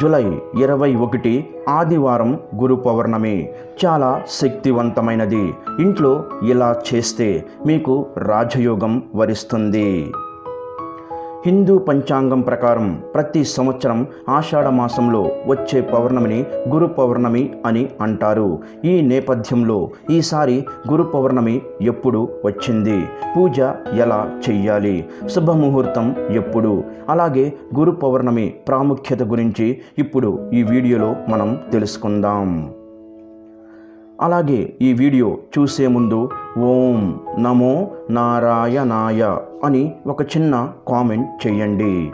July ఇరవై ఒకటి ఆదివారం గురు పౌర్ణమి. చాలా శక్తివంతమైనది. ఇంట్లో ఇలా చేస్తే మీకు రాజయోగం వరిస్తుంది. హిందూ పంచాంగం ప్రకారం ప్రతి సంవత్సరం ఆషాఢ మాసంలో వచ్చే పౌర్ణమిని గురు పౌర్ణమి అని అంటారు. ఈ నేపథ్యంలో ఈసారి గురు పౌర్ణమి ఎప్పుడు వచ్చింది? పూజ ఎలా చెయ్యాలి? శుభముహూర్తం ఎప్పుడు? అలాగే గురు పౌర్ణమి ప్రాముఖ్యత గురించి ఇప్పుడు ఈ వీడియోలో మనం తెలుసుకుందాం. అలాగే ఈ వీడియో చూసే ముందు ఓం నమో నారాయణాయ అని ఒక చిన్న కామెంట్ చేయండి.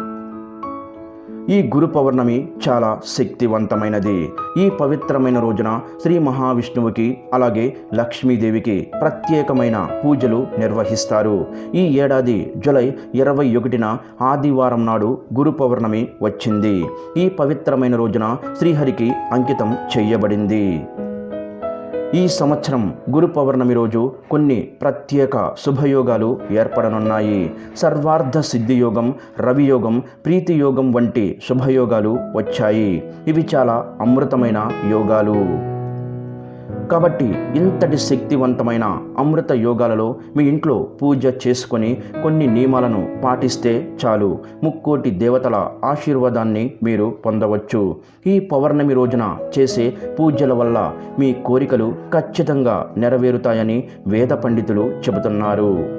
ఈ గురు పౌర్ణమి చాలా శక్తివంతమైనది. ఈ పవిత్రమైన రోజున శ్రీ మహావిష్ణువుకి అలాగే లక్ష్మీదేవికి ప్రత్యేకమైన పూజలు నిర్వహిస్తారు. ఈ ఏడాది జులై ఇరవై ఒకటిన ఆదివారం నాడు గురు పౌర్ణమి వచ్చింది. ఈ పవిత్రమైన రోజున శ్రీహరికి అంకితం చేయబడింది. ఈ సంవత్సరం గురు పౌర్ణమి రోజు కొన్ని ప్రత్యేక శుభయోగాలు ఏర్పడనున్నాయి. సర్వార్థ సిద్ధియోగం రవియోగం ప్రీతి యోగం వంటి శుభయోగాలు వచ్చాయి. ఇవి చాలా అమృతమైన యోగాలు. కాబట్టి ఇంతటి శక్తివంతమైన అమృత యోగాలలో మీ ఇంట్లో పూజ చేసుకొని కొన్ని నియమాలను పాటిస్తే చాలు. ముక్కోటి దేవతల ఆశీర్వాదాన్ని మీరు పొందవచ్చు. ఈ పౌర్ణమి రోజున చేసే పూజల వల్ల మీ కోరికలు ఖచ్చితంగా నెరవేరుతాయని వేద పండితులు చెబుతున్నారు.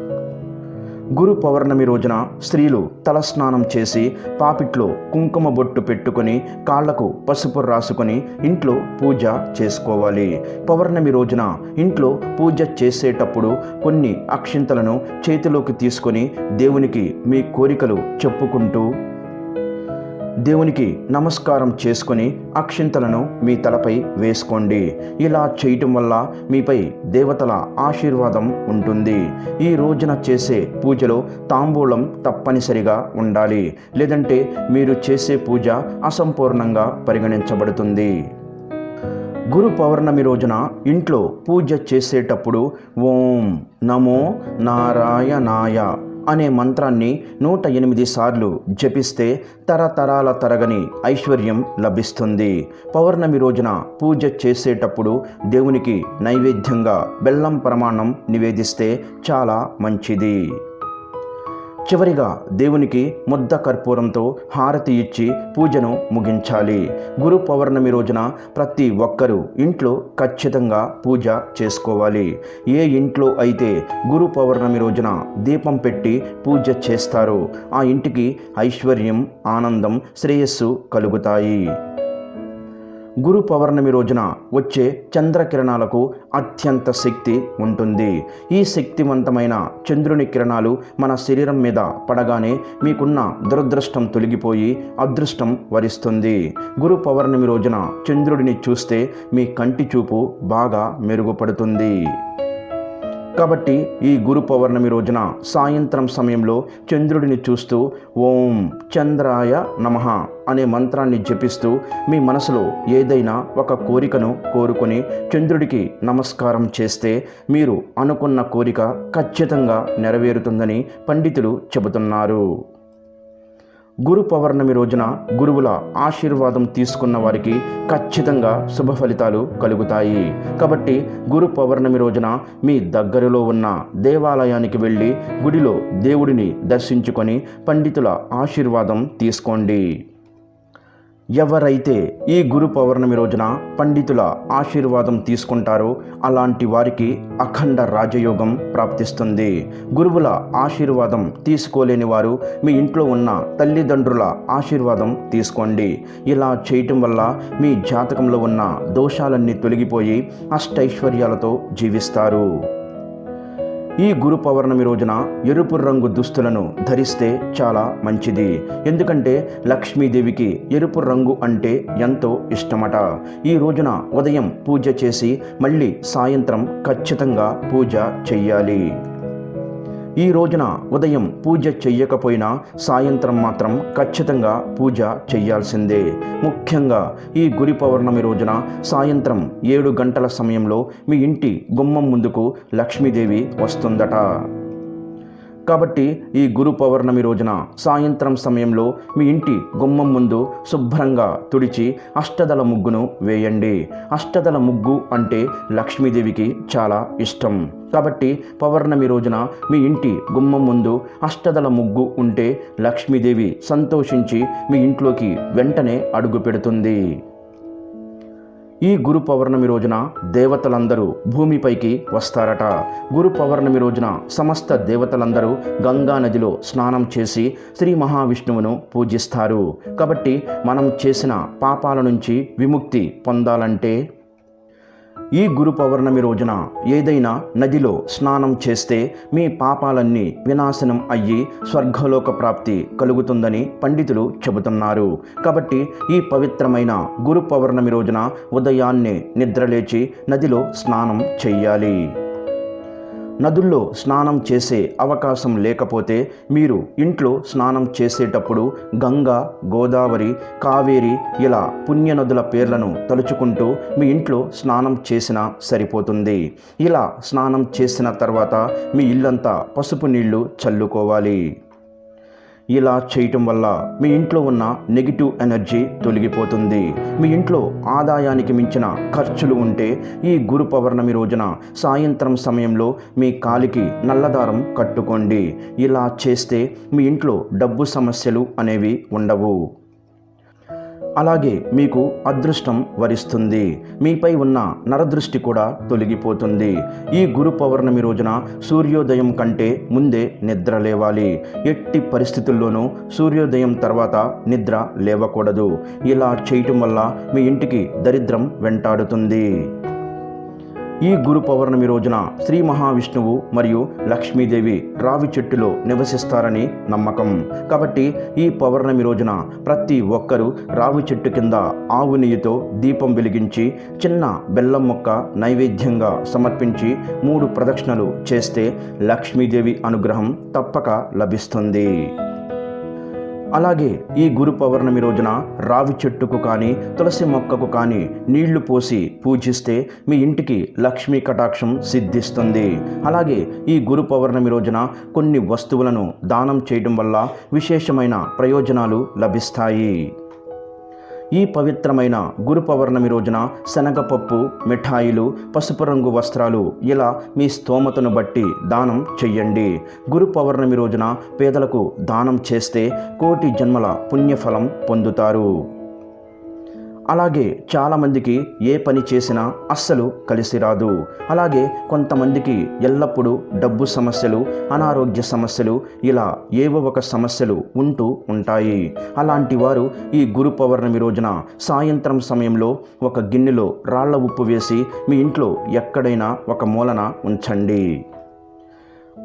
గురు పౌర్ణమి రోజున స్త్రీలు తలస్నానం చేసి పాపిట్లో కుంకుమ బొట్టు పెట్టుకొని కాళ్ళకు పసుపు రాసుకొని ఇంట్లో పూజ చేసుకోవాలి. పౌర్ణమి రోజున ఇంట్లో పూజ చేసేటప్పుడు కొన్ని అక్షింతలను చేతిలోకి తీసుకొని దేవునికి మీ కోరికలు చెప్పుకుంటూ దేవునికి నమస్కారం చేసుకొని అక్షింతలను మీ తలపై వేసుకోండి. ఇలా చేయటం వల్ల మీపై దేవతల ఆశీర్వాదం ఉంటుంది. ఈ రోజున చేసే పూజలో తాంబూలం తప్పనిసరిగా ఉండాలి. లేదంటే మీరు చేసే పూజ అసంపూర్ణంగా పరిగణించబడుతుంది. గురు పౌర్ణమి రోజున ఇంట్లో పూజ చేసేటప్పుడు ఓం నమో నారాయణాయ అనే మంత్రాన్ని నూట ఎనిమిది సార్లు జపిస్తే తరతరాల తరగని ఐశ్వర్యం లభిస్తుంది. పౌర్ణమి రోజున పూజ చేసేటప్పుడు దేవునికి నైవేద్యంగా బెల్లం ప్రమాణం నివేదిస్తే చాలా మంచిది. చివరిగా దేవునికి ముద్ద కర్పూరంతో హారతి ఇచ్చి పూజను ముగించాలి. గురు పౌర్ణమి రోజున ప్రతి ఒక్కరూ ఇంట్లో ఖచ్చితంగా పూజ చేసుకోవాలి. ఏ ఇంట్లో అయితే గురు పౌర్ణమి రోజున దీపం పెట్టి పూజ చేస్తారో ఆ ఇంటికి ఐశ్వర్యం ఆనందం శ్రేయస్సు కలుగుతాయి. గురు పౌర్ణమి రోజున వచ్చే చంద్రకిరణాలకు అత్యంత శక్తి ఉంటుంది. ఈ శక్తివంతమైన చంద్రుని కిరణాలు మన శరీరం మీద పడగానే మీకున్న దురదృష్టం తొలగిపోయి అదృష్టం వరిస్తుంది. గురు పౌర్ణమి రోజున చంద్రుడిని చూస్తే మీ కంటి చూపు బాగా మెరుగుపడుతుంది. కాబట్టి ఈ గురు పౌర్ణమి రోజున సాయంత్రం సమయంలో చంద్రుడిని చూస్తూ ఓం చంద్రాయ నమః అనే మంత్రాన్ని జపిస్తూ మీ మనసులో ఏదైనా ఒక కోరికను కోరుకొని చంద్రుడికి నమస్కారం చేస్తే మీరు అనుకున్న కోరిక ఖచ్చితంగా నెరవేరుతుందని పండితులు చెబుతున్నారు. గురు పౌర్ణమి రోజున గురువుల ఆశీర్వాదం తీసుకున్న వారికి ఖచ్చితంగా శుభ ఫలితాలు కలుగుతాయి. కాబట్టి గురు పౌర్ణమి రోజున మీ దగ్గరలో ఉన్న దేవాలయానికి వెళ్ళి గుడిలో దేవుడిని దర్శించుకొని పండితుల ఆశీర్వాదం తీసుకోండి. ఎవరైతే ఈ గురు పౌర్ణమి రోజున పండితుల ఆశీర్వాదం తీసుకుంటారో అలాంటి వారికి అఖండ రాజయోగం ప్రాప్తిస్తుంది. గురువుల ఆశీర్వాదం తీసుకోలేని వారు మీ ఇంట్లో ఉన్న తల్లిదండ్రుల ఆశీర్వాదం తీసుకోండి. ఇలా చేయటం వల్ల మీ జాతకంలో ఉన్న దోషాలన్నీ తొలగిపోయి అష్టైశ్వర్యాలతో జీవిస్తారు. ఈ గురు పౌర్ణమి రోజున ఎరుపు రంగు దుస్తులను ధరిస్తే చాలా మంచిది. ఎందుకంటే లక్ష్మీదేవికి ఎరుపు రంగు అంటే ఎంతో ఇష్టమట. ఈ రోజున ఉదయం పూజ చేసి మళ్ళీ సాయంత్రం ఖచ్చితంగా పూజ చెయ్యాలి. ఈ రోజున ఉదయం పూజ చెయ్యకపోయినా సాయంత్రం మాత్రం ఖచ్చితంగా పూజ చెయ్యాల్సిందే. ముఖ్యంగా ఈ గురి పౌర్ణమి రోజున సాయంత్రం ఏడు గంటల సమయంలో మీ ఇంటి గుమ్మం ముందుకు లక్ష్మీదేవి వస్తుందట. కాబట్టి ఈ గురు పౌర్ణమి రోజున సాయంత్రం సమయంలో మీ ఇంటి గుమ్మం ముందు శుభ్రంగా తుడిచి అష్టదల ముగ్గును వేయండి. అష్టదల ముగ్గు అంటే లక్ష్మీదేవికి చాలా ఇష్టం. కాబట్టి పౌర్ణమి రోజున మీ ఇంటి గుమ్మం ముందు అష్టదల ముగ్గు ఉంటే లక్ష్మీదేవి సంతోషించి మీ ఇంట్లోకి వెంటనే అడుగు పెడుతుంది. ఈ గురు పౌర్ణమి రోజున దేవతలందరూ భూమిపైకి వస్తారట. గురు పౌర్ణమి రోజున సమస్త దేవతలందరూ గంగా నదిలో స్నానం చేసి శ్రీ మహావిష్ణువును పూజిస్తారు. కాబట్టి మనం చేసిన పాపాల నుంచి విముక్తి పొందాలంటే ఈ గురు పౌర్ణమి రోజున ఏదైనా నదిలో స్నానం చేస్తే మీ పాపాలన్నీ వినాశనం అయ్యి స్వర్గలోక ప్రాప్తి కలుగుతుందని పండితులు చెబుతున్నారు. కాబట్టి ఈ పవిత్రమైన గురు పౌర్ణమి రోజున ఉదయాన్నే నిద్రలేచి నదిలో స్నానం చెయ్యాలి. నదుల్లో స్నానం చేసే అవకాశం లేకపోతే మీరు ఇంట్లో స్నానం చేసేటప్పుడు గంగా గోదావరి కావేరి ఇలా పుణ్యనదుల పేర్లను తలుచుకుంటూ మీ ఇంట్లో స్నానం చేసినా సరిపోతుంది. ఇలా స్నానం చేసిన తర్వాత మీ ఇల్లంతా పసుపు నీళ్ళు చల్లుకోవాలి. ఇలా చేయటం వల్ల మీ ఇంట్లో ఉన్న నెగిటివ్ ఎనర్జీ తొలగిపోతుంది. మీ ఇంట్లో ఆదాయానికి మించిన ఖర్చులు ఉంటే ఈ గురు పౌర్ణమి రోజున సాయంత్రం సమయంలో మీ కాలికి నల్లదారం కట్టుకోండి. ఇలా చేస్తే మీ ఇంట్లో డబ్బు సమస్యలు అనేవి ఉండవు. అలాగే మీకు అదృష్టం వరిస్తుంది. మీపై ఉన్న నరదృష్టి కూడా తొలగిపోతుంది. ఈ గురు పౌర్ణమి రోజున సూర్యోదయం కంటే ముందే నిద్ర లేవాలి. ఎట్టి పరిస్థితుల్లోనూ సూర్యోదయం తర్వాత నిద్ర లేవకూడదు. ఇలా చేయటం వల్ల మీ ఇంటికి దరిద్రం వెంటాడుతుంది. ఈ గురు పౌర్ణమి రోజున శ్రీ మహావిష్ణువు మరియు లక్ష్మీదేవి రావి చెట్టులో నివసిస్తారని నమ్మకం. కాబట్టి ఈ పౌర్ణమి రోజున ప్రతి ఒక్కరూ రావి చెట్టు కింద ఆవు నెయ్యితో దీపం వెలిగించి చిన్న బెల్లం మొక్క నైవేద్యంగా సమర్పించి మూడు ప్రదక్షిణలు చేస్తే లక్ష్మీదేవి అనుగ్రహం తప్పక లభిస్తుంది. అలాగే ఈ గురు పౌర్ణమి రోజున రావి చెట్టుకు కానీ తులసి మొక్కకు కానీ నీళ్ళు పోసి పూజిస్తే మీ ఇంటికి లక్ష్మీ కటాక్షం సిద్ధిస్తుంది. అలాగే ఈ గురు పౌర్ణమి రోజున కొన్ని వస్తువులను దానం చేయడం వల్ల విశేషమైన ప్రయోజనాలు లభిస్తాయి. ఈ పవిత్రమైన గురు పౌర్ణమి రోజున శనగపప్పు మిఠాయిలు పసుపు రంగు వస్త్రాలు ఇలా మీ స్తోమతను బట్టి దానం చెయ్యండి. గురు పౌర్ణమి రోజున పేదలకు దానం చేస్తే కోటి జన్మల పుణ్యఫలం పొందుతారు. అలాగే చాలామందికి ఏ పని చేసినా అస్సలు కలిసి రాదు. అలాగే కొంతమందికి ఎల్లప్పుడూ డబ్బు సమస్యలు అనారోగ్య సమస్యలు ఇలా ఏవో ఒక సమస్యలు ఉంటూ ఉంటాయి. అలాంటి వారు ఈ గురు పౌర్ణమి రోజున సాయంత్రం సమయంలో ఒక గిన్నెలో రాళ్ళ ఉప్పు వేసి మీ ఇంట్లో ఎక్కడైనా ఒక మూలన ఉంచండి.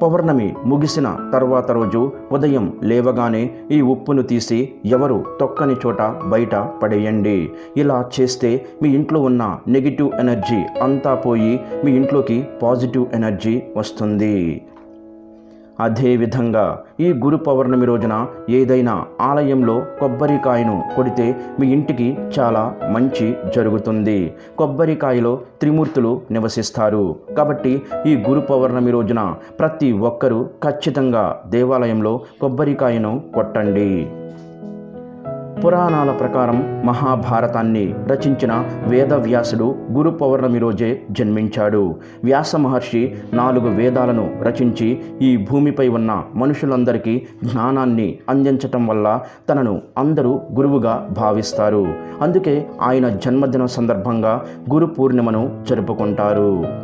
పౌర్ణమి ముగిసిన తర్వాత రోజు ఉదయం లేవగానే ఈ ఉప్పును తీసి ఎవరు తొక్కని చోట బయట పడేయండి. ఇలా చేస్తే మీ ఇంట్లో ఉన్న నెగిటివ్ ఎనర్జీ అంతా పోయి మీ ఇంట్లోకి పాజిటివ్ ఎనర్జీ వస్తుంది. అదేవిధంగా ఈ గురు పౌర్ణమి రోజున ఏదైనా ఆలయంలో కొబ్బరికాయను కొడితే మీ ఇంటికి చాలా మంచి జరుగుతుంది. కొబ్బరికాయలో త్రిమూర్తులు నివసిస్తారు. కాబట్టి ఈ గురు పౌర్ణమి రోజున ప్రతి ఒక్కరూ ఖచ్చితంగా దేవాలయంలో కొబ్బరికాయను కొట్టండి. పురాణాల ప్రకారం మహాభారతాన్ని రచించిన వేదవ్యాసుడు గురు పౌర్ణమి రోజే జన్మించాడు. వ్యాస మహర్షి నాలుగు వేదాలను రచించి ఈ భూమిపై ఉన్న మనుషులందరికీ జ్ఞానాన్ని అందించటం వల్ల తనను అందరూ గురువుగా భావిస్తారు. అందుకే ఆయన జన్మదిన సందర్భంగా గురు పూర్ణిమను జరుపుకుంటారు.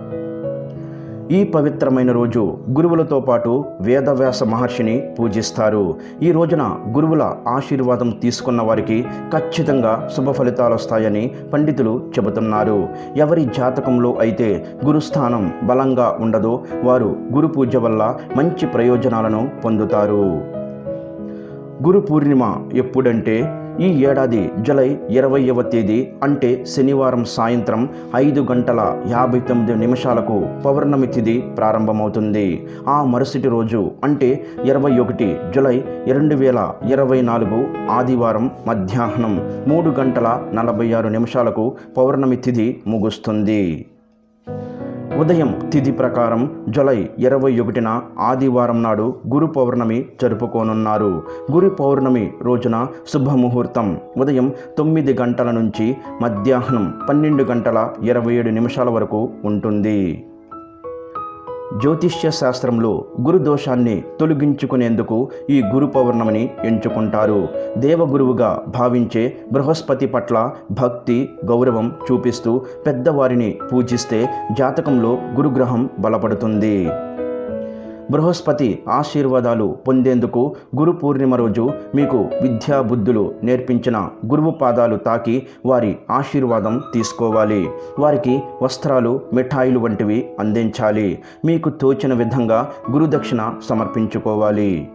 ఈ పవిత్రమైన రోజు గురువులతో పాటు వేదవ్యాస మహర్షిని పూజిస్తారు. ఈ రోజున గురువుల ఆశీర్వాదం తీసుకున్న వారికి ఖచ్చితంగా శుభ ఫలితాలు వస్తాయని పండితులు చెబుతున్నారు. ఎవరి జాతకంలో అయితే గురుస్థానం బలంగా ఉండదో వారు గురు పూజ వల్ల మంచి ప్రయోజనాలను పొందుతారు. గురు పూర్ణిమ ఎప్పుడంటే ఈ ఏడాది జులై ఇరవైవ తేదీ అంటే శనివారం సాయంత్రం ఐదు గంటల యాభై తొమ్మిది నిమిషాలకు పౌర్ణమి తిథి ప్రారంభమవుతుంది. ఆ మరుసటి రోజు అంటే ఇరవై ఒకటి జులై రెండు వేల ఇరవై నాలుగు ఆదివారం మధ్యాహ్నం మూడు గంటల నలభై ఆరు నిమిషాలకు పౌర్ణమి తిథి ముగుస్తుంది. ఉదయం తిథి ప్రకారం జులై ఇరవై ఒకటిన ఆదివారం నాడు గురు పౌర్ణమి జరుపుకోనున్నారు. గురు పౌర్ణమి రోజున శుభముహూర్తం. ఉదయం తొమ్మిది గంటల నుంచి మధ్యాహ్నం పన్నెండు గంటల ఇరవై ఏడు నిమిషాల వరకు ఉంటుంది. జ్యోతిష్య శాస్త్రంలో గురు దోషాన్ని తొలగించుకునేందుకు ఈ గురు పౌర్ణమిని ఎంచుకుంటారు. దేవగురువుగా భావించే బృహస్పతి పట్ల భక్తి గౌరవం చూపిస్తూ పెద్దవారిని పూజిస్తే జాతకంలో గురుగ్రహం బలపడుతుంది. బృహస్పతి ఆశీర్వాదాలు పొందేందుకు గురు పూర్ణిమ రోజు మీకు విద్యా బుద్ధులు నేర్పించిన గురువు పాదాలు తాకి వారి ఆశీర్వాదం తీసుకోవాలి. వారికి వస్త్రాలు మిఠాయిలు వంటివి అందించాలి. మీకు తోచిన విధంగా గురుదక్షిణ సమర్పించుకోవాలి.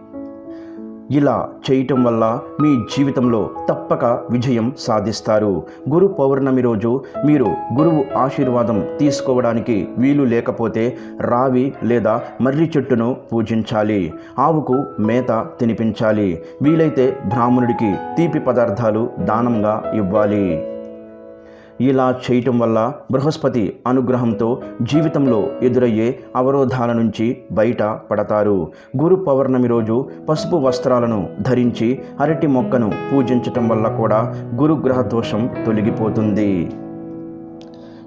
ఇలా చేయటం వల్ల మీ జీవితంలో తప్పక విజయం సాధిస్తారు. గురు పౌర్ణమి రోజు మీరు గురువు ఆశీర్వాదం తీసుకోవడానికి వీలు లేకపోతే రావి లేదా మర్రి చెట్టును పూజించాలి. ఆవుకు మేత తినిపించాలి. వీలైతే బ్రాహ్మణుడికి తీపి పదార్థాలు దానంగా ఇవ్వాలి. ఇలా చేయటం వల్ల బృహస్పతి అనుగ్రహంతో జీవితంలో ఎదురయ్యే అవరోధాల నుంచి బయట పడతారు. గురు పౌర్ణమి రోజు పసుపు వస్త్రాలను ధరించి అరటి మొక్కను పూజించటం వల్ల కూడా గురుగ్రహ దోషం తొలగిపోతుంది.